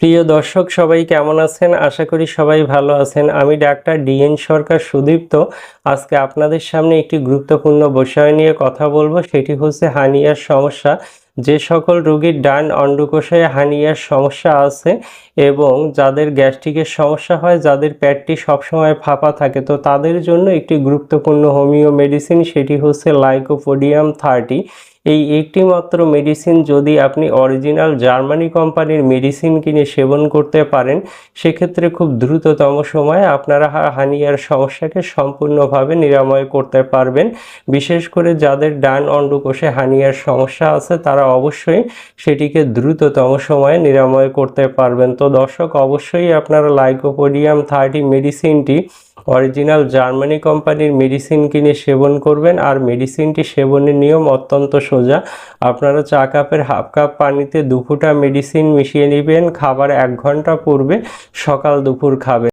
প্রিয় দর্শক, সবাই কেমন আছেন? আশা করি সবাই ভালো আছেন। আমি ডাক্তার ডিএন সরকার সুদীপ্ত। আজকে আপনাদের সামনে একটি গুরুত্বপূর্ণ বিষয় নিয়ে কথা বলব। সেটি হচ্ছে হানিয়ার সমস্যা। যে সকল রোগীর ডান অন্ডকোষে হানিয়ার সমস্যা আছে এবং যাদের গ্যাস্ট্রিকের সমস্যা হয়, যাদের পেটটি সবসময় ফাঁপা থাকে, তো তাদের জন্য একটি গুরুত্বপূর্ণ হোমিও মেডিসিন, সেটি হচ্ছে লাইকোপোডিয়াম থার্টি। এই একটি মাত্র মেডিসিন যদি আপনি অরিজিনাল জার্মানি কোম্পানির মেডিসিন কিনে সেবন করতে পারেন, সেক্ষেত্রে খুব দ্রুততম সময়ে আপনারা হানিয়ার সমস্যাকে সম্পূর্ণভাবে নিরাময় করতে পারবেন। বিশেষ করে যাদের ডান অন্ডকোষে হানিয়ার সমস্যা আছে, তারা অবশ্যই সেটিকে দ্রুততম সময়ে নিরাময় করতে পারবেন। তো দর্শক, অবশ্যই আপনারা লাইকোপোডিয়াম থার্টি মেডিসিনটি অরিজিনাল জার্মানি কোম্পানির মেডিসিন কিনে সেবন করবেন আর মেডিসিনটি সেবনের নিয়ম অত্যন্ত সোজা। আপনারা চা কাপের হাফ কাপ পানিতে দু ফোঁটা মেডিসিন মিশিয়ে নেবেন, খাবার এক ঘণ্টা পূর্বে সকাল দুপুর খাবেন।